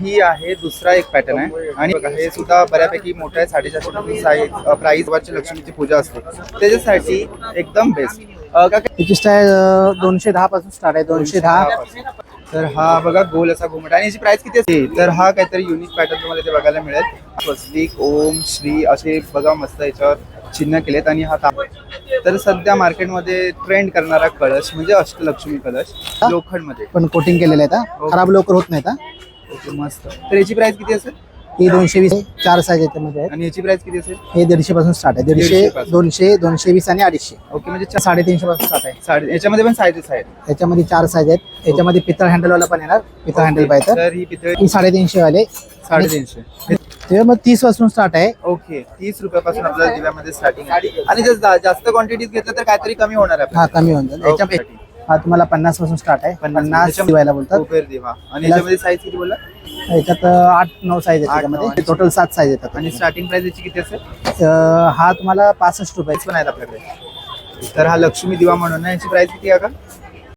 ही आहे दुसरा एक पॅटर्न आहे. आणि हे सुद्धा बऱ्यापैकी मोठं आहे साडेचारशे रुपये साईज प्राईस वरची लक्ष्मीची पूजा असते. त्याच्यासाठी एकदम बेस्ट काका त्याची स्टाईल दोनशे दहा पासून स्टार्ट आहे दोनशे दहा. तर हा बघा गोल असा घुमट. आणि याची प्राइस किती असते? तर हा काहीतरी युनिक पॅटर्न तुम्हाला ते बघायला मिळेल. स्वस्तिक ओम श्री असे बघा मस्त याच्यावर चिन्ह केलेत आणि हा तांब तर सध्या मार्केटमध्ये ट्रेंड करणारा कळश म्हणजे अष्टलक्ष्मी कलश लोखंडमध्ये. पण कोटिंग केलेलं आहे हो. खराब लवकर होत नाही आता ओके मस्त. तर याची प्राइस किती असेल? ही दोनशे वीस चार साईज याच्यामध्ये आहेत. आणि याची प्राइस किती असेल? हे दीडशे पासून स्टार्ट आहे. दीडशे पासून. दोनशे दोनशे वीस आणि अडीचशे. ओके म्हणजे चा- साडेतीनशे पासून स्टार्ट आहे. साडे याच्यामध्ये पण साईजेस आहेत. त्याच्यामध्ये चार साईज आहेत. याच्यामध्ये पितळ हँडलवाला पण येणार. पितळ हँडल पाहिजे तर. ही पितळी ही साडेतीनशे वाले साडेतीनशे. ते मग तीसपासून स्टार्ट आहे. ओके तीस रुपयापासून आपल्याला दिव्यामध्ये स्टार्टिंग आहे. आणि जर जा- जास्त क्वांटिटीत घेतलं तर काहीतरी कमी होणार आहे हा कमी होऊन जाईल. याच्या. हा तुम्हाला पन्नासपासून स्टार्ट आहे. पन्नास. दिवायला बोलतात. कुबेर दिवा. आणि याच्यामध्ये साईज किती बोलला? याच्यात आठ नऊ साईज आहेत आठ, नऊ त्याच्यामध्ये टोटल सात साईज येतात. आणि स्टार्टिंग प्राइस याची किती असेल? अं, हा तुम्हाला पासष्ट रुपये. पण आहेत आपल्याकडे. तर हा लक्ष्मी दिवा म्हणून आहे. याची प्राइस किती आहे का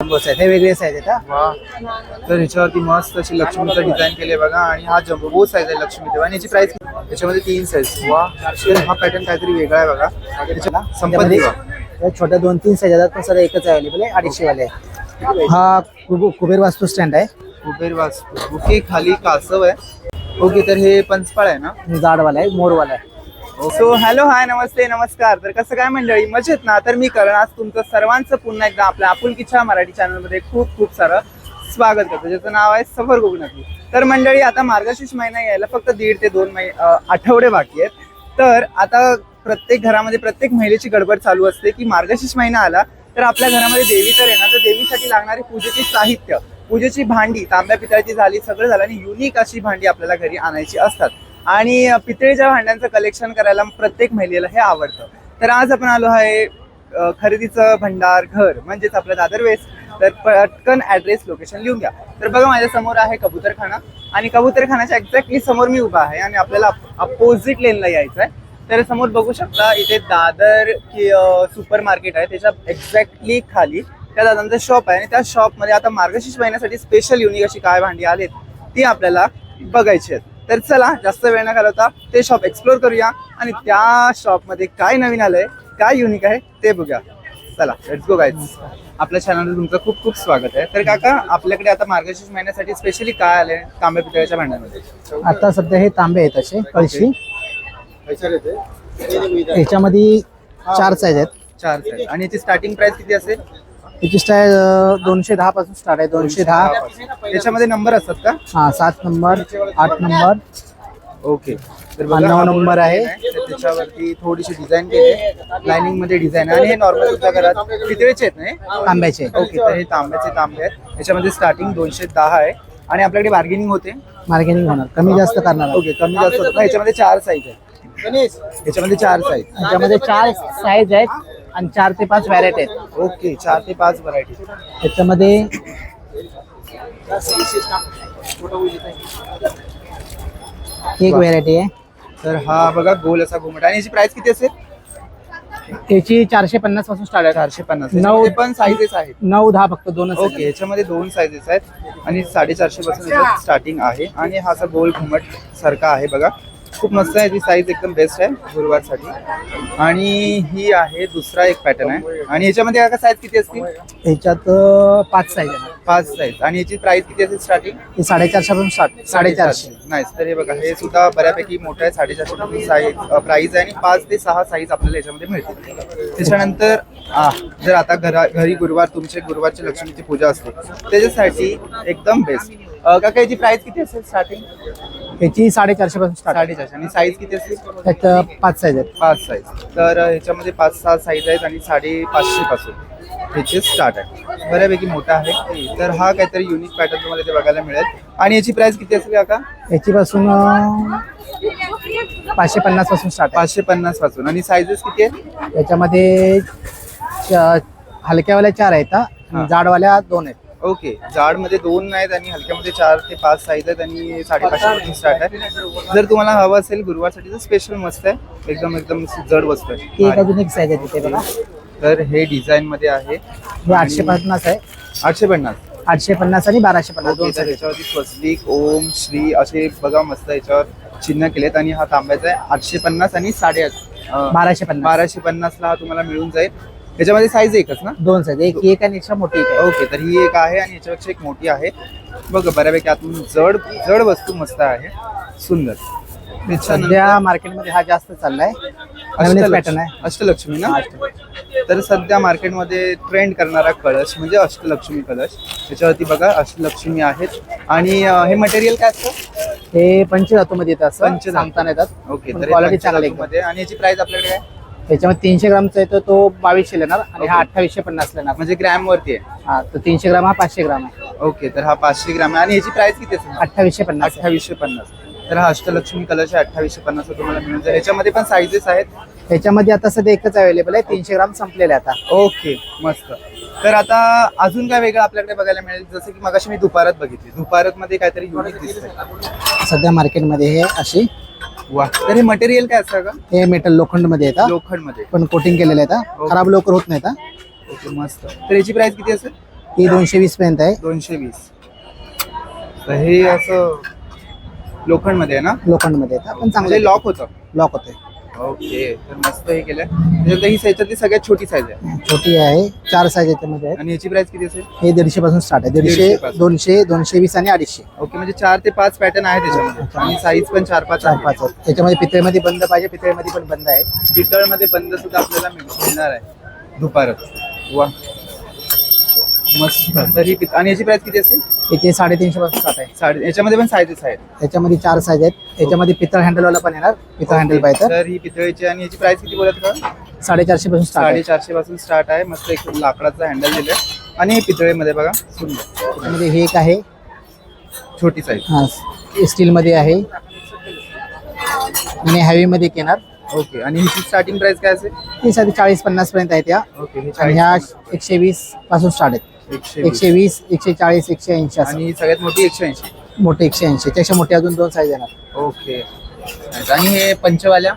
जम्बो साईज हे वेगळे साईज आहेत हा. वा. तर ह्याच्यावरती मस्त अशी लक्ष्मीचं डिझाईन केले बघा. आणि हा जम्बो साईज आहे लक्ष्मी दिवा. आणि याची प्राइस याच्यामध्ये तीन साईज वा. तर हा पॅटर्न काहीतरी वेगळा आहे बघा. संपत दिवा. या छोट्या दोन तीन साईज आहेत पण सर एकच अवेलेबल आहे अडीचशे वाले आहे हा कुबे- कुबेर वास्तू स्टँड आहे. कुबेर वास्तू. ओके खाली कासव आहे. ओके तर हे पंचपाळ आहे ना? जाडवाला आहे मोरवाला आहे. सो हॅलो हाय नमस्ते नमस्कार. तर कसं काय मंडळी मजेत ना तर मी करण आज तुमचं सर्वांचं पुन्हा एकदा आपल्या आपुलकीच्या मराठी चॅनलमध्ये खूप खूप सारं स्वागत करतो. ज्याचं नाव आहे सफर कोकणातली तर मंडळी आता मार्गशीर्ष महिना यायला फक्त दीड ते दोन महिने आठवडे बाकी आहेत. तर आता प्रत्येक घरामध्ये प्रत्येक महिलेची गडबड चालू असते की मार्गशीर्ष महिना आला तर आपल्या घरामध्ये देवी तर येणार. तर देवीसाठी लागणारे पूजेचे साहित्य पूजेची भांडी तांब्या पितळाची झाली सगळं झालं आणि युनिक अशी भांडी आपल्याला घरी आणायची असतात. आणि पितळीच्या पितळेच्या भांड्यांचं कलेक्शन करायला प्रत्येक महिलेला हे आवडतं. तर आज आपण आलो आहे खरेदीचं भंडार घर म्हणजेच आपलं दादर वेस्ट. तर पटकन ऍड्रेस लोकेशन लिहून घ्या. तर बघा माझ्यासमोर आहे कबूतरखाना. आणि कबूतरखानाच्या एक्झॅक्टली समोर मी उभा आहे आणि आपल्याला अपोजिट लेनला यायचं आहे तर समोर बघू शकता इथे दादर की सुपर मार्केट आहे. त्याच्या एक्झॅक्टली खाली त्या दादांचं शॉप आहे. आणि त्या शॉपमध्ये आता मार्गशीर्ष महिन्यासाठी स्पेशल युनिक अशी काय भांडी आलेत ती आपल्याला बघायची आहेत. तर चला जास्त वेळ न घालवता ते शॉप एक्सप्लोर करूया आणि त्या शॉपमध्ये काय नवीन आलंय काय युनिक आहे ते बघूया. चला लेट्स गो गाईज आपल्या चॅनलवर तुमचं खूप खूप स्वागत आहे. तर काका आपल्याकडे आता मार्गशीर्ष महिन्यासाठी स्पेशली काय आलंय तांब्या पितळ्याच्या भांड्यामध्ये? आता सध्या हे तांबे आहेत असे कळशी. याच्यामध्ये चार साईज आहेत. चार साईज आणि याची स्टार्टिंग प्राइस किती असेल? त्याची स्टाईल दोनशे दहा पासून स्टार्ट आहे. दोनशे दहा. त्याच्यामध्ये नंबर असतात का? हा सात नंबर आठ नंबर ओके तर नऊ हा नंबर आहे. तर त्याच्यावरती थोडीशी डिझाईन केली लाइनिंगमध्ये डिझाईन आहे. आणि हे नॉर्मल तुमच्या घरात? पितळेचे आहेत नाही तांब्याचे. ओके तर हे तांब्याचे तांबे आहेत. याच्यामध्ये स्टार्टिंग दोनशे दहा आहे. आणि आपल्याकडे बार्गेनिंग होते? मार्केटिंग होणार. कमी जास्त करणार. आहोत. ओके कमी जास्त होतं. याच्यामध्ये चार साईज आहे याच्यामध्ये चार साईज याच्यामध्ये चार साईज आहेत आणि चार ते पाच व्हॅरायटी आहेत. ओके चार ते पाच व्हरायटी त्याच्यामध्ये एक व्हॅरायटी आहे. तर हा बघा गोल असा घुमट. आणि याची प्राइस किती असेल? त्याची चारशे पन्नासपासून स्टार्ट आहे. चारशे पन्नास. नऊ- पण साईजेस आहेत. नऊ दहा फक्त दोनच आहेत. ओके याच्यामध्ये दोन साईजेस आहेत. आणि साडेचारशे पासून स्टार्टिंग आहे. आणि हा असा गोल घुमट सारखा आहे बघा. खूप मस्त आहे. ती साईज एकदम बेस्ट आहे गुरुवारसाठी. आणि ही आहे दुसरा एक पॅटर्न आहे. आणि याच्यामध्ये आता साईज किती असतील? याच्यात अं, पाच साईज आहे पाच साईज आणि याची प्राइस किती असेल स्टार्टिंग साडेचारशे पासून स्टार्ट साडेचारशे. नाही तर हे बघा हे सुद्धा बऱ्यापैकी मोठं आहे. साडेचारशे साईज प्राइस आहे. आणि पाच ते सहा साईज आपल्याला याच्यामध्ये मिळतील. त्याच्यानंतर जर आता घरा घरी गुरुवार तुमचे गुरुवारची लक्ष्मीची पूजा असते त्याच्यासाठी एकदम बेस्ट काका याची प्राइस किती असेल स्टार्टिंग याची साडेचारशे पासून स्टार्ट साडेचारशे. आणि साईज किती असेल त्यात पाच साईज आहेत. पाच साईज तर ह्याच्यामध्ये पाच सहा साईज आहेत आणि साडे पाचशे पासून ह्याचे स्टार्ट आहे. बऱ्यापैकी मोठा आहे. तर हा काहीतरी युनिक पॅटर्न तुम्हाला ते बघायला मिळेल. आणि याची प्राइस किती असेल काका? याची पासून पाचशे पन्नासपासून स्टार्ट पाचशे पन्नासपासून आणि साईजेस किती आहेत? याच्यामध्ये च- हलक्यावाल्या चार आहेत हा. आणि जाडवाल्या दोन आहेत. ओके. जाडमध्ये दोन आहेत आणि हलक्यामध्ये चार ते पाच साईज आहेत आणि साडेपाचशे स्टार्ट आहे. जर तुम्हाला हवं असेल गुरुवारसाठी तर स्पेशल मस्त आहे. एकदम एकदम जड वस्तू एक आहे अजून एक साईज आहे तिथे बघा. तर हे डिझाईन मध्ये आहे. हे आठशे पन्नास आहे. आठशे पन्नास. आठशे पन्नास आणि बाराशे पन्नास. दोन याच्यावरती स्वस्तिक ओम श्री असे बघा मस्त याच्यावर चिन्ह केलेत आणि हा तांब्याचा आहे. आठशे पन्नास आणि साडे बाराशे पन्नास. बाराशे पन्नास ला हा तुम्हाला मिळून जाईल. याच्यामध्ये साईज एकच ना? दोन साईज एक एक आणि एकशे मोठी एक आहे. ओके तर ही एक आहे आणि याच्यापेक्षा एक मोठी आहे. बघ बऱ्यापैकी आतून जड जड वस्तू मस्त आहे. सुंदर. सध्या मार्केटमध्ये हा जास्त चाललाय. पॅटर्न आहे. अष्टलक्ष्मी ना? तर सध्या मार्केटमध्ये ट्रेंड करणारा कळश म्हणजे अष्टलक्ष्मी कलश. त्याच्यावरती बघा अष्टलक्ष्मी आहेत. आणि हे मटेरियल काय असतं? हे पंचधातूमध्ये येतं असं. पंचधातू. सांगता नाही येतात ओके तर quality चांगली मध्ये आणि याची प्राइस आपल्याकडे काय? त्याच्यामध्ये तीनशे ग्रामचा येतो तो बावीसशे लेणार आणि हा. अठ्ठावीसशे पन्नास लेणार. म्हणजे ग्रॅम वरती आहे? हा तर तीनशे ग्राम हा पाचशे ग्राम आहे. ओके तर हा पाचशे ग्रॅम आहे. आणि याची प्राइस किती असेल अठ्ठावीसशे पन्नास आहे. अठ्ठावीसशे पन्नास. तर हा अष्टलक्ष्मी कलश आहे अठ्ठावीसशे पन्नास तुम्हाला मिळून जाईल. याच्यामध्ये पण साईजेस आहेत? त्याच्यामध्ये आता सध्या एकच अवेलेबल आहे. तीनशे ग्राम संपलेले आता. ओके मस्त. तर आता अजून काय वेगळं आपल्याकडे बघायला मिळेल? जसं की मगाशी मी दुपारात बघितली. दुपारात मध्ये काहीतरी युनिक दिसतंय. सध्या मार्केटमध्ये हे अशी वा. तर हे मटेरियल काय असतं का? हे मेटल लोखंडमध्ये येतात लोखंडमध्ये पण कोटिंग केलेलं. ओके. खराब लवकर होत नाही. ओके मस्त. तर याची प्राइस किती असेल? ही दोनशे वीस पर्यंत आहे. दोनशे वीस. तर हे असं लोखंडमध्ये आहे ना? लोखंडमध्ये येतात पण म्हणजे चांगले लॉक होतं. लॉक होते ओके तर मस्त हे केलं त्याच्यानंतर ही याच्यातली सगळ्यात छोटी साईज आहे. छोटी आहे. चार साईज याच्यामध्ये आहेत आणि याची प्राइस किती असेल? हे दीडशे पासून स्टार्ट आहे. दीडशे. दोनशे दोनशे वीस आणि अडीचशे. ओके म्हणजे चार ते पाच पॅटर्न आहे त्याच्यामध्ये आणि साईज पण चार पाच चार पाच आहेत. त्याच्यामध्ये पितळेमध्ये बंद पाहिजे पितळेमध्ये पण बंद आहे. पितळमध्ये बंद सुद्धा आपल्याला मिळ- मिळणार आहे. दुपारच. वा. मस्त. तर ही पित- आणि याची प्राइस किती असेल? याचे साडेतीनशे पासून स्टार्ट आहे. साडे याच्यामध्ये पण साईजेस आहेत. त्याच्यामध्ये चार साईज आहेत. त्याच्यामध्ये पितळ हँडलवाला पण येणार. पितळ हँडल पाहिजे तर. ही पितळीची आणि याची प्राइस किती बोलत का साडेचारशे पासून स्टार्ट आहे. साडेचारशे पासून स्टार्ट आहे. मस्त एक लाकडाचा हँडल दिलाय. आणि हे पितळेमध्ये बघा सुंदर. त्याच्यामध्ये हे एक आहे. छोटी साईज हा स्टीलमध्ये आहे. आणि हॅवीमध्ये एक येणार. ओके. आणि हिची स्टार्टिंग प्राइस काय असेल? ही साधी चाळीस पन्नास पर्यंत आहेत या. ओके आणि ह्या एकशे वीसपासून स्टार्ट आहेत. एकशे वीस. एकशे चाळीस एकशे ऐंशी आणि सगळ्यात मोठी एकशे ऐंशी. मोठे एकशे ऐंशी. त्याच्या मोठे अजून दोन साईज येणार. ओके. आणि हे पंचवाल्या?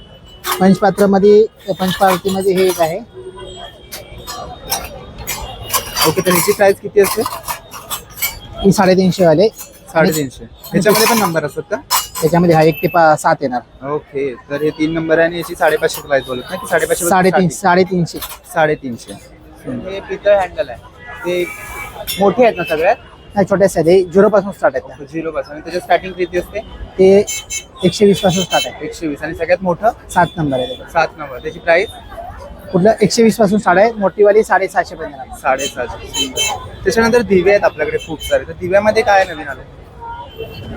पंचपात्रामध्ये पंचपार्टीमध्ये हे एक आहे. ओके तर ह्याची प्राइस किती असते? ही साडेतीनशे वाले. साडेतीनशे. ह्याच्यामध्ये पण नंबर असतात का? त्याच्यामध्ये हा एक ते पा- सात येणार. ओके तर हे तीन नंबर आहे आणि याची साडेपाचशे प्राइस बोलत ना की साडेपाचशे साडेतीन साडेतीनशे. साडेतीनशे. हे पितळ हँडल आहे. ते मोठे आहेत ना सगळ्यात नाही छोट्या साईज आहे झिरो पासून स्टार्ट आहेत. झिरो पासून. आणि त्याच्या स्टार्टिंग किती असते? ते एकशे वीसपासून स्टार्ट आहे. एकशे वीस आणि सगळ्यात मोठं? सात नंबर आहे त्याचं. सात नंबर त्याची प्राइस कुठलं? एकशे वीसपासून स्टार्ट आहे. मोठीवाली साडेसहाशे पर्यंत साडेसहाशे. त्याच्यानंतर दिवे आहेत आपल्याकडे खूप सारे. तर दिव्यामध्ये काय नवीन आलं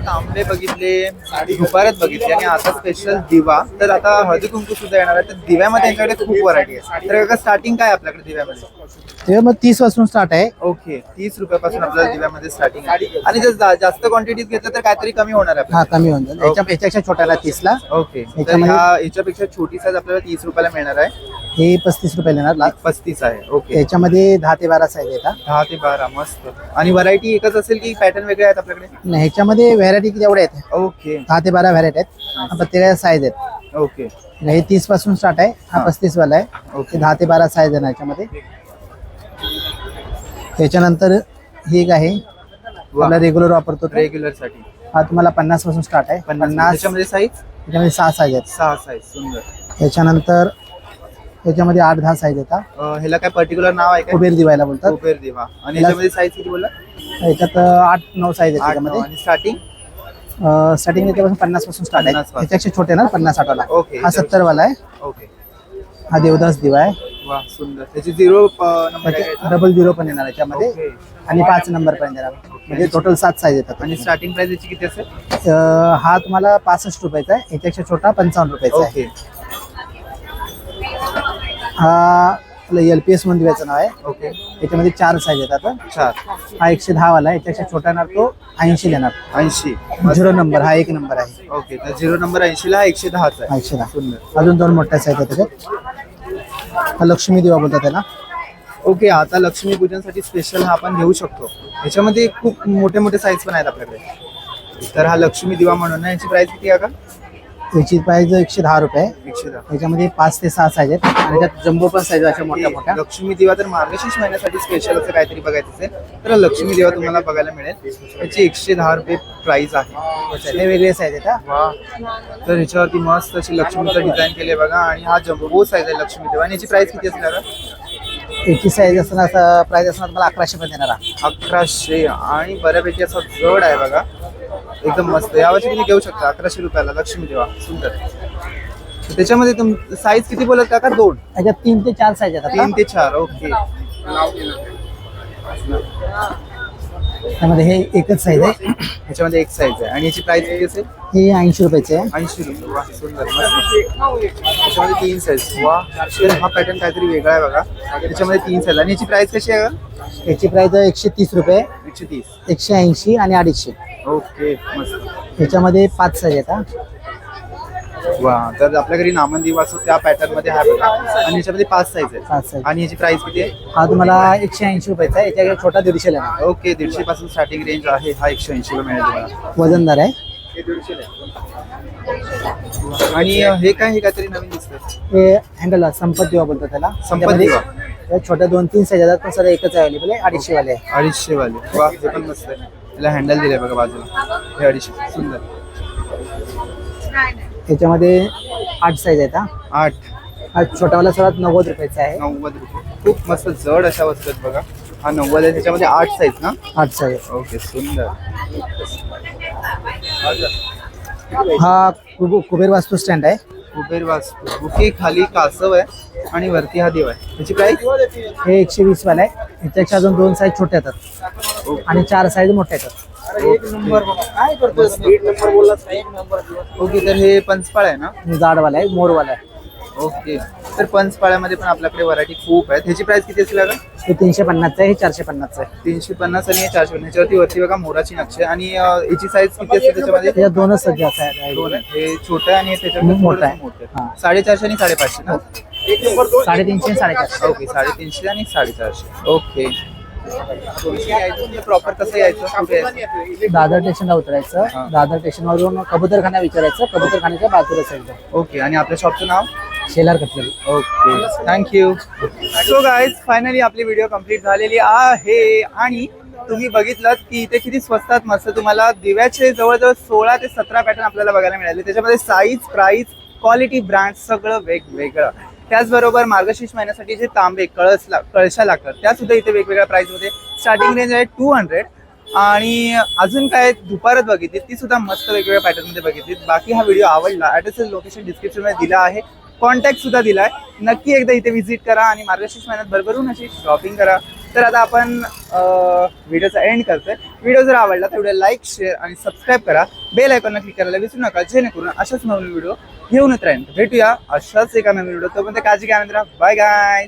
तांबे बघितले दुपारात बघितले आणि आता स्पेशल दिवा. तर आता हळदी कुंकू सुद्धा येणार आहे. तर दिव्यामध्ये यांच्याकडे खूप व्हरायटी आहे. तर स्टार्टिंग काय आहे आपल्याकडे दिव्यामध्ये? ते मग तीसपासून स्टार्ट आहे. ओके तीस रुपयापासून आपल्याला दिव्यामध्ये स्टार्टिंग आहे. आणि जर जा- जास्त क्वांटिटीत घेतलं तर काहीतरी कमी होणार आहे हा आपल्याला. कमी होऊन जाईल. याच्या याच्यापेक्षा छोट्याला तीसला. ओके तर याच्यामध्ये- ह्या याच्यापेक्षा छोटी साईज आपल्याला तीस रुपयाला मिळणार आहे. हे पस्तीस रुपये येणार ला- पस्तीस आहे. ओके याच्यामध्ये दहा ते बारा साईज येतात दहा ते बारा मस्त. आणि व्हरायटी एकच असेल की पॅटर्न वेगळे आहेत आपल्याकडे? नाही, ह्याच्यामध्ये व्हरायटी एवढ्या आहेत? ओके. दहा ते बारा व्हरायटी आहेत. प्रत्येकाच्या साईज आहेत? ओके. हे तीसपासून स्टार्ट आहे. हा. पस्तीस वाला आहे. ओके. दहा ते बारा साईज आहे याच्यामध्ये. त्याच्यानंतर हे एक आहे. आपला रेग्युलर वापरतो तो. रेग्युलरसाठी. हा तुम्हाला पन्नासपासून स्टार्ट आहे. पन्नास. त्याच्यामध्ये साईज त्याच्यामध्ये सहा साईज आहेत. सहा साईज सुंदर. त्याच्यानंतर त्याच्यामध्ये आठ दहा साईज येतात अं, ह्याला काय पर्टिक्युलर नाव आहे का कुबेर दिवायला बोलतात. कुबेर दिवा. आणि याच्यामध्ये साईज किती बोलला? याच्यात अं, आठ नऊ साईज आहेत आठ नऊ. त्याच्यामध्ये. आणि स्टार्टिंग स्टार्टिंग याच्यापासून पन्नासपासून स्टार्ट आहे. 50 पासून. त्याच्यापेक्षा छोटे ना पन्नास आठवाला. ओके. हा सत्तर वाला आहे. ओके हा देवदास दिवा आहे. वा सुंदर. त्याची झिरो नंबर आहे? का? डबल झिरो पण येणार याच्यामध्ये ओके. आणि पाच नंबर पर्यंत येणार. म्हणजे टोटल सात साईज येतात. आणि स्टार्टिंग प्राइस याची किती असेल? अं, हा तुम्हाला पासष्ट रुपयाचा आहे. याच्यापेक्षा छोटा पंचावन्न रुपयाचा आहे. ओके हा एल पी एस म्हणून दिव्याचं नाव आहे. ओके. याच्यामध्ये चार साईज येतात चार. हा एकशे दहा वाला आहे. याच्यापेक्षा छोटा येणार तो ऐंशी येणार. ऐंशी. झिरो नंबर हा एक नंबर आहे. ओके तर झिरो नंबर ऐंशी ला एकशे दहाचा हा आहे. एकशे दहा. सुंदर. अजून दोन मोठ्या साईज आहेत त्याच्यात. हा लक्ष्मी दिवा बोलतात त्याला. ओके आता लक्ष्मी पूजनसाठी स्पेशल हा आपण घेऊ शकतो. ह्याच्यामध्ये खूप मोठे मोठे साईज पण आहेत आपल्याकडे. तर हा लक्ष्मी दिवा म्हणून आहे. याची प्राइस किती आहे का याची प्राइस एकशे दहा रुपये. एकशे दहा. त्याच्यामध्ये पाच ते सहा साईज आहेत. आणि त्यात जम्बो पण साईज अशा मोठ्या मोठ्या. लक्ष्मी दिवा तर मार्गशीर्ष महिन्यासाठी स्पेशल असं काहीतरी बघायचं असेल तर लक्ष्मी दिवा तुम्हाला बघायला मिळेल. याची एकशे दहा रुपये प्राइस आहे. हे वेगळे साईज आहेत हा. तर ह्याच्यावरती मस्त अशी लक्ष्मीचं डिझाईन केले बघा. आणि हा जम्बो साईज आहे लक्ष्मी देवा. आणि याची प्राइस किती असणार? याची साईज असणार प्राइस असणार तुम्हाला अकराशे येणार आहे. अकराशे. आणि बऱ्यापैकी असा जड आहे बघा. एकदम मस्त. यावर्षी तुम्ही घेऊ शकता. अकराशे रुपयाला. लक्ष्मी देवा. सुंदर. त्याच्यामध्ये तुम साईज किती बोलत का दोन. त्याच्यात तीन ते चार साईज आहेत तीन. ते चार. ओके. त्यामध्ये हे एकच साईज आहे. ह्याच्यामध्ये एक साईज आहे. आणि याची प्राइस किती असेल? हे ऐंशी रुपयाचे आहे. ऐंशी रुपये. वा सुंदर. मस्त. त्याच्यामध्ये तीन साईज वा. तर हा पॅटर्न काहीतरी वेगळा आहे बघा. त्याच्यामध्ये तीन साईज आणि याची प्राइस कशी आहे? का याची प्राइस एकशे तीस रुपये. एकशे तीस. एकशे ऐंशी आणि अडीचशे. ओके मस्त. याच्यामध्ये पाच साईज आहेत हा. वा तर आपल्या घरी नामंदी वासू त्या पॅटर्नमध्ये आहे बघा. आणि याच्यामध्ये पाच साईज आहे पाच साईज आणि याची प्राइस किती आहे? हा तुम्हाला एकशे ऐंशी रुपयाचा आहे. याच्या छोटा दीडशे येणार ओके दीडशे पासून स्टार्टिंग रेंज आहे हा एकशे ऐंशी ला मिळेल तुम्हाला. वजनदार आहे. आणि अं, हे काय हे काहीतरी नवीन दिसतंय. हे हँडल संपत दिवा बोलतो त्याला. संपत त्यामध्ये दिवा. हे छोट्या दोन तीन साईज आहेत पण सर एकच अवेलेबल आहे अडीचशे वाले आहे. अडीचशे वाले वा हे पण मस्त आहे. त्याला हँडल दिलंय बघा बाजूला. हे अडीचशे. सुंदर. त्याच्यामध्ये आठ साईज आहेत हा? आठ. हा छोटावाला सर्वात नव्वद रुपयाचा आहे. नव्वद रुपये. खूप मस्त जड अशा वस्तू आहेत बघा. हा नव्वद आहे त्याच्यामध्ये आठ साईज ना? आठ साईज ओके सुंदर. हा कुबे- कुबेर वास्तू स्टँड आहे. कुबेर वास्तू. बुके खाली कासव आहे आणि वरती हा देव आहे. त्याची प्राइस हे एकशे वीस वाला आहे. ह्याच्यापेक्षा अजून दोन साईज छोटे येतात. आणि चार साईज मोठे येतात. ओके तर हे पंचपाळ आहे ना? जाडवाला आहे मोरवाला आहे. ओके. तर पंचपाळ्यामध्ये पण आपल्याकडे व्हरायटी खूप आहेत. ह्याची प्राइस किती असेल का हे तीनशे पन्नासचं आहे हे चारशे पन्नासचं आहे. तीनशे पन्नास आणि हे चारशे पन्नास. ह्याच्यावरती वरती बघा मोराची नक्षी. आहे आणि अं, याची साईज किती असते त्याच्यामध्ये? त्याच्यात दोनच सध्या आहे दोन आहे हे छोटं आहे आणि हे त्याच्यामध्ये मोठं आहे. मोठं हा. आहे साडेचारशे आणि साडेपाचशे ना? साडेतीनशे साडेचारशे. ओके साडेतीनशे आणि साडेचारशे. ओके. प्रॉपर कसं यायचं? कुठे यायचं? दादर स्टेशनला उतरायचं. दादर स्टेशनवरून कबूतरखाना विचारायचं. कबूतरखान्याच्या बाजूला साईड ओके आणि आपल्या शॉपचं नाव? Shelar cutlery okay. Thank you so guys finally आपली व्हिडिओ कंप्लीट झालेली आहे. आणि तुम्ही बघितलं की इथे किती स्वस्तात मस्त तुम्हाला दिव्याचे जवळजवळ सोळा ते सतरा पॅटर्न आपल्याला बघायला मिळाले. त्याच्यामध्ये साईज प्राइस क्वालिटी ब्रँड सगळं वेगवेगळं. त्याचबरोबर मार्गशीर्ष महिन्यासाठी जे तांबे कळस ला कळशा लागतात त्या सुद्धा इथे वेगवेगळ्या प्राइसमध्ये स्टार्टिंग रेंज आहे टू हंड्रेड आणि अजून काय दुपारच बघितली ती सुद्धा मस्त वेगवेगळ्या पॅटर्नमध्ये बघितली बाकी हा व्हिडिओ आवडला ऍड्रेस लोकेशन डिस्क्रिप्शनमध्ये दिला आहे. कॉन्टॅक्ट सुद्धा आहे नक्की एकदा इथे व्हिजिट करा आणि मार्गशीर्ष महिन्यात भरभरून अशी शॉपिंग करा. तर आता आपण व्हिडिओचा एंड करतोय. व्हिडिओ जर आवडला तर व्हिडिओ लाईक शेअर आणि सबस्क्राईब करा. बेल आयकॉनला क्लिक करायला विसरू नका जेणेकरून अशाच नवीन व्हिडिओ घेऊनच राहील भेटूया अशाच एका नवीन व्हिडिओ तोपर्यंत काळजी घ्या बाय गाय